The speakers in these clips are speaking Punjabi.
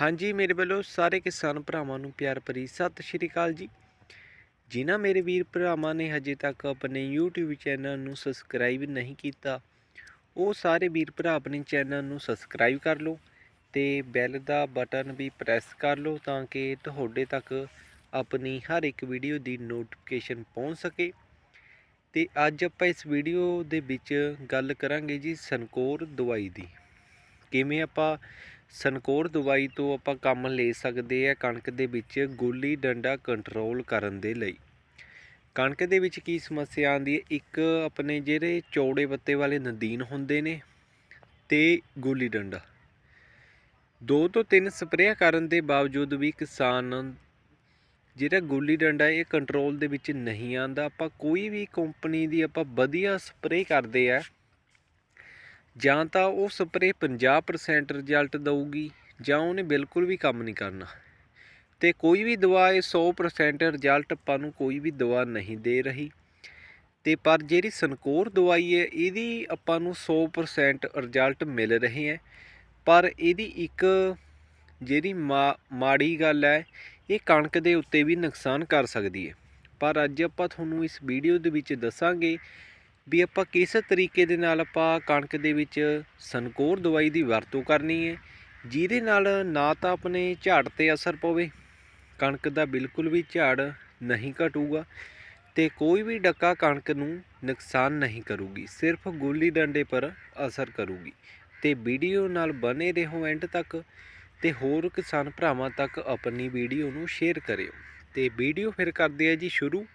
ਹਾਂਜੀ, ਮੇਰੇ ਵੱਲੋਂ ਸਾਰੇ ਕਿਸਾਨ ਭਰਾਵਾਂ ਨੂੰ ਪਿਆਰ ਭਰੀ ਸਤਿ ਸ਼੍ਰੀ ਅਕਾਲ ਜੀ। ਜਿਨ੍ਹਾਂ ਮੇਰੇ ਵੀਰ ਭਰਾਵਾਂ ਨੇ ਹਜੇ ਤੱਕ ਆਪਣੇ YouTube ਚੈਨਲ ਨੂੰ ਸਬਸਕ੍ਰਾਈਬ ਨਹੀਂ ਕੀਤਾ, ਉਹ ਸਾਰੇ ਵੀਰ ਭਰਾ ਆਪਣੇ ਚੈਨਲ ਨੂੰ ਸਬਸਕ੍ਰਾਈਬ ਕਰ ਲਓ ਤੇ ਬੈਲ ਦਾ ਬਟਨ ਵੀ ਪ੍ਰੈਸ ਕਰ ਲਓ ਤਾਂ ਕਿ ਤੁਹਾਡੇ ਤੱਕ ਆਪਣੀ ਹਰ ਇੱਕ ਵੀਡੀਓ ਦੀ ਨੋਟੀਫਿਕੇਸ਼ਨ ਪਹੁੰਚ ਸਕੇ। ਤੇ ਅੱਜ ਆਪਾਂ ਇਸ ਵੀਡੀਓ ਦੇ ਵਿੱਚ ਗੱਲ ਕਰਾਂਗੇ ਜੀ ਸੰਕੋਰ ਦਵਾਈ ਦੀ। ਕਿਵੇਂ ਆਪਾਂ ਸਨਕੋਰ ਦਵਾਈ ਤੋਂ ਆਪਾਂ ਕੰਮ ਲੈ ਸਕਦੇ ਆ ਕਣਕ ਦੇ ਵਿੱਚ ਗੁੱਲੀ ਡੰਡਾ ਕੰਟਰੋਲ ਕਰਨ ਦੇ ਲਈ। ਕਣਕ ਦੇ ਵਿੱਚ ਕੀ ਸਮੱਸਿਆ ਆਉਂਦੀ ਹੈ? ਇੱਕ ਆਪਣੇ ਜਿਹੜੇ ਚੌੜੇ ਪੱਤੇ ਵਾਲੇ ਨਦੀਨ ਹੁੰਦੇ ਨੇ ਤੇ ਗੁੱਲੀ ਡੰਡਾ। ਦੋ ਤੋਂ ਤਿੰਨ ਸਪਰੇਅ ਕਰਨ ਦੇ ਬਾਵਜੂਦ ਵੀ ਕਿਸਾਨ ਜਿਹੜਾ ਗੁੱਲੀ ਡੰਡਾ ਇਹ ਕੰਟਰੋਲ ਦੇ ਵਿੱਚ ਨਹੀਂ ਆਂਦਾ ਆਪਾਂ ਕੋਈ ਵੀ ਕੰਪਨੀ ਦੀ ਆਪਾਂ ਵਧੀਆ ਸਪਰੇਅ ਕਰਦੇ ਆ। ਜਾਂ ਤਾਂ ਉਹ ਸਪਰੇਅ 50% ਰਿਜ਼ਲਟ ਦਊਗੀ ਜਾਂ ਉਹਨੇ ਬਿਲਕੁਲ ਵੀ ਕੰਮ ਨਹੀਂ ਕਰਨਾ। ਤੇ ਕੋਈ ਵੀ ਦਵਾ ਇਹ 100% ਰਿਜ਼ਲਟ ਆਪਾਂ ਨੂੰ ਕੋਈ ਵੀ ਦਵਾ ਨਹੀਂ ਦੇ ਰਹੀ। ਤੇ ਪਰ ਜਿਹੜੀ ਸਨਕੋਰ ਦਵਾਈ ਹੈ, ਇਹਦੀ ਆਪਾਂ ਨੂੰ 100% ਰਿਜ਼ਲਟ ਮਿਲ ਰਹੇ ਹੈ। ਪਰ ਇਹਦੀ ਇੱਕ ਜਿਹੜੀ ਮਾ- ਮਾੜੀ ਗੱਲ ਹੈ, ਇਹ ਕਣਕ ਦੇ ਉੱਤੇ ਵੀ ਨੁਕਸਾਨ ਕਰ ਸਕਦੀ ਹੈ। ਪਰ ਅੱਜ ਆਪਾਂ ਤੁਹਾਨੂੰ ਇਸ ਵੀਡੀਓ ਦੇ ਵਿੱਚ ਦੱਸਾਂਗੇ ਵੀ ਆਪਾਂ ਕਿਸ ਤਰੀਕੇ ਦੇ ਨਾਲ ਆਪਾਂ ਕਣਕ ਦੇ ਵਿੱਚ ਸਨਕੋਰ ਦਵਾਈ ਦੀ ਵਰਤੋਂ ਕਰਨੀ ਹੈ, ਜਿਹਦੇ ਨਾਲ ਨਾ ਤਾਂ ਆਪਣੇ ਝਾੜ ਤੇ ਅਸਰ ਪਵੇ, ਕਣਕ ਦਾ ਬਿਲਕੁਲ ਵੀ ਝਾੜ ਨਹੀਂ ਘਟੂਗਾ ਤੇ ਕੋਈ ਵੀ ਡੱਕਾ ਕਣਕ ਨੂੰ ਨੁਕਸਾਨ ਨਹੀਂ ਕਰੂਗੀ, ਸਿਰਫ ਗੁੱਲੀ ਡੰਡੇ ਪਰ ਅਸਰ ਕਰੂਗੀ। ਤੇ ਵੀਡੀਓ ਨਾਲ ਬਨੇ ਰਹੋ ਐਂਡ ਤੱਕ ਤੇ ਹੋਰ ਕਿਸਾਨ ਭਰਾਵਾਂ ਤੱਕ ਆਪਣੀ ਵੀਡੀਓ ਨੂੰ ਸ਼ੇਅਰ ਕਰਿਓ। ਤੇ ਵੀਡੀਓ ਫਿਰ ਕਰਦੇ ਆ ਜੀ ਸ਼ੁਰੂ।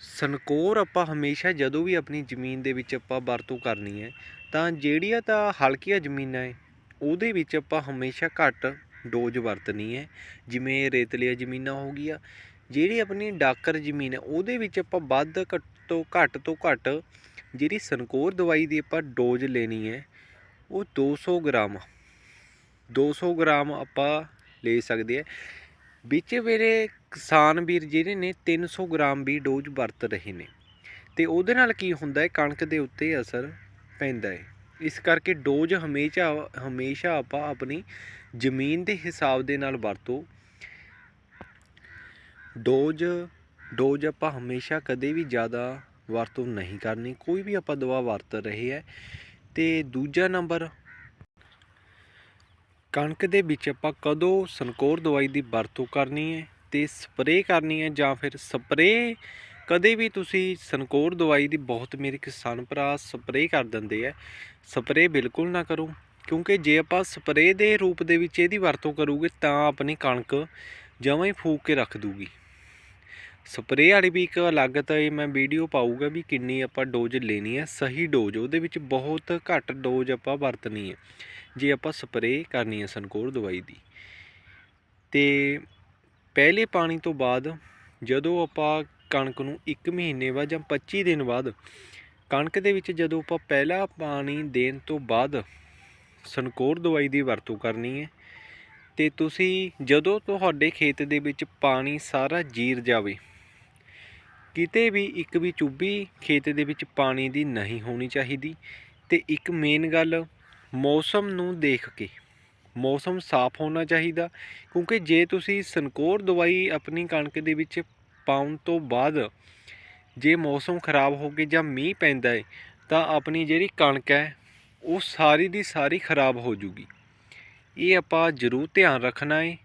ਸਨਕੋਰ ਆਪਾਂ ਹਮੇਸ਼ਾ ਜਦੋਂ ਵੀ ਆਪਣੀ ਜ਼ਮੀਨ ਦੇ ਵਿੱਚ ਆਪਾਂ ਵਰਤੋਂ ਕਰਨੀ ਹੈ, ਤਾਂ ਜਿਹੜੀਆਂ ਤਾਂ ਹਲਕੀਆਂ ਜ਼ਮੀਨਾਂ ਹੈ, ਉਹਦੇ ਵਿੱਚ ਆਪਾਂ ਹਮੇਸ਼ਾ ਘੱਟ ਡੋਜ਼ ਵਰਤਣੀ ਹੈ, ਜਿਵੇਂ ਰੇਤਲੀਆਂ ਜ਼ਮੀਨਾਂ ਹੋ ਗਈਆਂ, ਜਿਹੜੀ ਆਪਣੀ ਡਾਕਰ ਜ਼ਮੀਨ ਹੈ, ਉਹਦੇ ਵਿੱਚ ਆਪਾਂ ਵੱਧ ਘੱਟ ਤੋਂ ਘੱਟ ਤੋਂ ਘੱਟ ਜਿਹੜੀ ਸਨਕੋਰ ਦਵਾਈ ਦੀ ਆਪਾਂ ਡੋਜ਼ ਲੈਣੀ ਹੈ, ਉਹ 200 ਗ੍ਰਾਮ 200 ਗ੍ਰਾਮ ਆਪਾਂ ਲੈ ਸਕਦੇ ਆ ਵਿੱਚ ਮੇਰੇ ਕਿਸਾਨ ਵੀਰ ਜਿਹੜੇ ਨੇ 300 ਗ੍ਰਾਮ ਵੀ ਡੋਜ਼ ਵਰਤ ਰਹੇ ਨੇ। ਤੇ ਉਹਦੇ ਨਾਲ ਕੀ ਹੁੰਦਾ ਹੈ? ਕਣਕ ਦੇ ਉੱਤੇ ਅਸਰ ਪੈਂਦਾ ਹੈ। ਇਸ ਕਰਕੇ ਡੋਜ਼ ਹਮੇਸ਼ਾ ਹਮੇਸ਼ਾ ਆਪਾਂ ਆਪਣੀ ਜ਼ਮੀਨ ਦੇ ਹਿਸਾਬ ਦੇ ਨਾਲ ਵਰਤੋ। ਡੋਜ਼ ਡੋਜ਼ ਆਪਾਂ ਹਮੇਸ਼ਾ ਕਦੇ ਵੀ ਜ਼ਿਆਦਾ ਵਰਤੋਂ ਨਹੀਂ ਕਰਨੀ। ਕੋਈ ਵੀ ਆਪਾਂ ਦਵਾ ਵਰਤ ਰਹੇ ਹੈ। ਤੇ ਦੂਜਾ ਨੰਬਰ ਕਣਕ ਦੇ ਵਿੱਚ ਆਪਾਂ ਕਦੋਂ ਸਨਕੋਰ ਦਵਾਈ ਦੀ ਵਰਤੋਂ ਕਰਨੀ ਹੈ ਤੇ ਸਪਰੇਅ ਕਰਨੀ ਹੈ ਜਾਂ ਫਿਰ ਸਪਰੇਅ ਕਦੇ ਵੀ ਤੁਸੀਂ ਸਨਕੋਰ ਦਵਾਈ ਦੀ ਬਹੁਤ ਮੇਰੇ ਕਿਸਾਨ ਭਰਾ ਸਪਰੇਅ ਕਰ ਦਿੰਦੇ ਆ, ਸਪਰੇਅ ਬਿਲਕੁਲ ਨਾ ਕਰੋ, ਕਿਉਂਕਿ ਜੇ ਆਪਾਂ ਸਪਰੇਅ ਦੇ ਰੂਪ ਦੇ ਵਿੱਚ ਇਹਦੀ ਵਰਤੋਂ ਕਰੂਗੇ ਤਾਂ ਆਪਣੀ ਕਣਕ ਜਮਾਂ ਹੀ ਫੂਕ ਕੇ ਰੱਖ ਦੂਗੀ। ਸਪਰੇਅ ਵਾਲੀ ਵੀ ਇੱਕ ਅਲੱਗ ਤਾਂ ਇਹ ਮੈਂ ਵੀਡੀਓ ਪਾਊਗਾ ਵੀ ਕਿੰਨੀ ਆਪਾਂ ਡੋਜ਼ ਲੈਣੀ ਹੈ, ਸਹੀ ਡੋਜ਼ ਉਹਦੇ ਵਿੱਚ ਬਹੁਤ ਘੱਟ ਡੋਜ਼ ਆਪਾਂ ਵਰਤਣੀ ਹੈ। ਜੇ ਆਪਾਂ ਸਪਰੇਅ ਕਰਨੀ ਹੈ ਸਨਕੋਰ ਦਵਾਈ ਦੀ, ਤੇ ਪਹਿਲੇ ਪਾਣੀ ਤੋਂ ਬਾਅਦ ਜਦੋਂ ਆਪਾਂ ਕਣਕ ਨੂੰ 1 ਮਹੀਨੇ ਬਾਅਦ ਜਾਂ 25 ਦਿਨ ਬਾਅਦ ਕਣਕ ਦੇ ਵਿੱਚ ਜਦੋਂ ਆਪਾਂ ਪਹਿਲਾ ਪਾਣੀ ਦੇਣ ਤੋਂ ਬਾਅਦ ਸਨਕੋਰ ਦਵਾਈ ਦੀ ਵਰਤੋਂ ਕਰਨੀ ਹੈ, ਤੇ ਤੁਸੀਂ ਜਦੋਂ ਤੁਹਾਡੇ ਖੇਤ ਦੇ ਵਿੱਚ ਪਾਣੀ ਸਾਰਾ ਜੀਰ ਜਾਵੇ, ਕਿਤੇ ਵੀ ਇੱਕ ਵੀ ਚੁੱਭੀ ਖੇਤ ਦੇ ਵਿੱਚ ਪਾਣੀ ਦੀ ਨਹੀਂ ਹੋਣੀ ਚਾਹੀਦੀ, ਤੇ ਇੱਕ ਮੇਨ ਗੱਲ ਮੌਸਮ ਨੂੰ ਦੇਖ ਕੇ। ਮੌਸਮ ਸਾਫ਼ ਹੋਣਾ ਚਾਹੀਦਾ, ਕਿਉਂਕਿ ਜੇ ਤੁਸੀਂ ਸਨਕੋਰ ਦਵਾਈ ਆਪਣੀ ਕਣਕ ਦੇ ਵਿੱਚ ਪਾਉਣ ਤੋਂ ਬਾਅਦ ਜੇ ਮੌਸਮ ਖਰਾਬ ਹੋ ਕੇ ਜਾਂ ਮੀਂਹ ਪੈਂਦਾ ਹੈ ਤਾਂ ਆਪਣੀ ਜਿਹੜੀ ਕਣਕ ਹੈ, ਉਹ ਸਾਰੀ ਦੀ ਸਾਰੀ ਖਰਾਬ ਹੋ ਜੂਗੀ। ਇਹ ਆਪਾਂ ਜ਼ਰੂਰ ਧਿਆਨ ਰੱਖਣਾ ਹੈ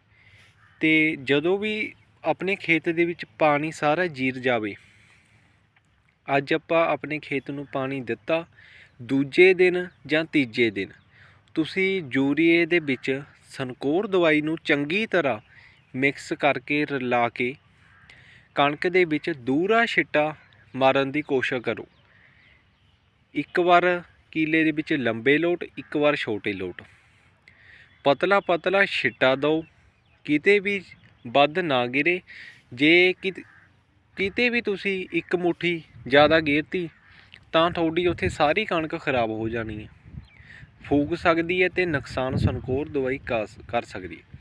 ਤੇ ਜਦੋਂ ਵੀ ਆਪਣੇ ਖੇਤ ਦੇ ਵਿੱਚ ਪਾਣੀ ਸਾਰਾ ਜੀਰ ਜਾਵੇ, ਅੱਜ ਆਪਾਂ ਆਪਣੇ ਖੇਤ ਨੂੰ ਪਾਣੀ ਦਿੱਤਾ, ਦੂਜੇ ਦਿਨ ਜਾਂ ਤੀਜੇ ਦਿਨ। ਤੁਸੀਂ ਯੂਰੀਏ ਦੇ ਵਿੱਚ ਸਨਕੋਰ ਦਵਾਈ ਨੂੰ ਚੰਗੀ ਤਰ੍ਹਾਂ ਮਿਕਸ ਕਰਕੇ ਰਲਾ ਕੇ ਕਣਕ ਦੇ ਵਿੱਚ ਦੂਰਾ ਛਿੱਟਾ ਮਾਰਨ ਦੀ ਕੋਸ਼ਿਸ਼ ਕਰੋ। ਇੱਕ ਵਾਰ ਕੀਲੇ ਦੇ ਵਿੱਚ ਲੰਬੇ ਲੋਟ, ਇੱਕ ਵਾਰ ਛੋਟੇ ਲੋਟ। ਪਤਲਾ ਪਤਲਾ ਛਿੱਟਾ ਦਿਓ। ਕਿਤੇ ਵੀ ਵੱਧ ਨਾ ਗਿਰੇ। ਜੇ ਕਿਤੇ ਵੀ ਤੁਸੀਂ ਇੱਕ ਮੁਠੀ ਜ਼ਿਆਦਾ ਗੇਰਤੀ, ਤਾਂ ਤੁਹਾਡੀ ਉੱਥੇ ਸਾਰੀ ਕਣਕ ਖਰਾਬ ਹੋ ਜਾਣੀ ਹੈ। ਫੂਕ ਸਕਦੀ ਹੈ ਤੇ ਨੁਕਸਾਨ ਸਨਕੋਰ ਦਵਾਈ ਕਾਸ- ਕਰ ਸਕਦੀ ਹੈ।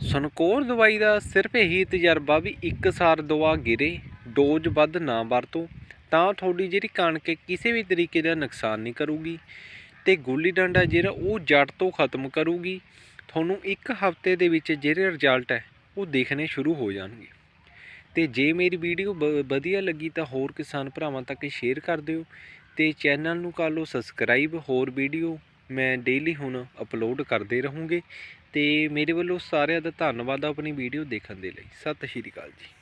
ਸਨਕੋਰ ਦਵਾਈ ਦਾ ਸਿਰਫ ਇਹੀ ਤਜਰਬਾ ਵੀ ਇੱਕ ਸਾਰ ਦਵਾ ਗਿਰੇ, ਡੋਜ਼ ਵੱਧ ਨਾ ਵਰਤੋ, ਤਾਂ ਤੁਹਾਡੀ ਜਿਹੜੀ ਕਣਕ ਕਿਸੇ ਵੀ ਤਰੀਕੇ ਦਾ ਨੁਕਸਾਨ ਨਹੀਂ ਕਰੂਗੀ ਤੇ ਗੁੱਲੀ ਡੰਡਾ ਜਿਹੜਾ ਉਹ ਜੜ ਤੋਂ ਖਤਮ ਕਰੂਗੀ। ਤੁਹਾਨੂੰ ਇੱਕ ਹਫ਼ਤੇ ਦੇ ਵਿੱਚ ਜਿਹੜੇ ਰਿਜ਼ਲਟ ਹੈ ਉਹ ਦੇਖਣੇ ਸ਼ੁਰੂ ਹੋ ਜਾਣਗੇ। ਤੇ ਜੇ ਮੇਰੀ ਵੀਡੀਓ ਬ- ਵਧੀਆ ਲੱਗੀ ਤਾਂ ਹੋਰ ਕਿਸਾਨ ਭਰਾਵਾਂ ਤੱਕ ਸ਼ੇਅਰ ਕਰ ਦਿਓ ਤੇ ਚੈਨਲ ਨੂੰ ਕਰ ਲਓ ਸਬਸਕ੍ਰਾਈਬ ਹੋਰ ਵੀਡੀਓ ਮੈਂ ਡੇਲੀ ਹੁਣ ਅਪਲੋਡ ਕਰਦੇ ਰਹੂੰਗੇ ਤੇ ਮੇਰੇ ਵੱਲੋਂ ਸਾਰਿਆਂ ਦਾ ਧੰਨਵਾਦ ਆਪਣੀ ਵੀਡੀਓ ਦੇਖਣ ਦੇ ਲਈ। ਸਤਿ ਸ਼੍ਰੀ ਅਕਾਲ ਜੀ।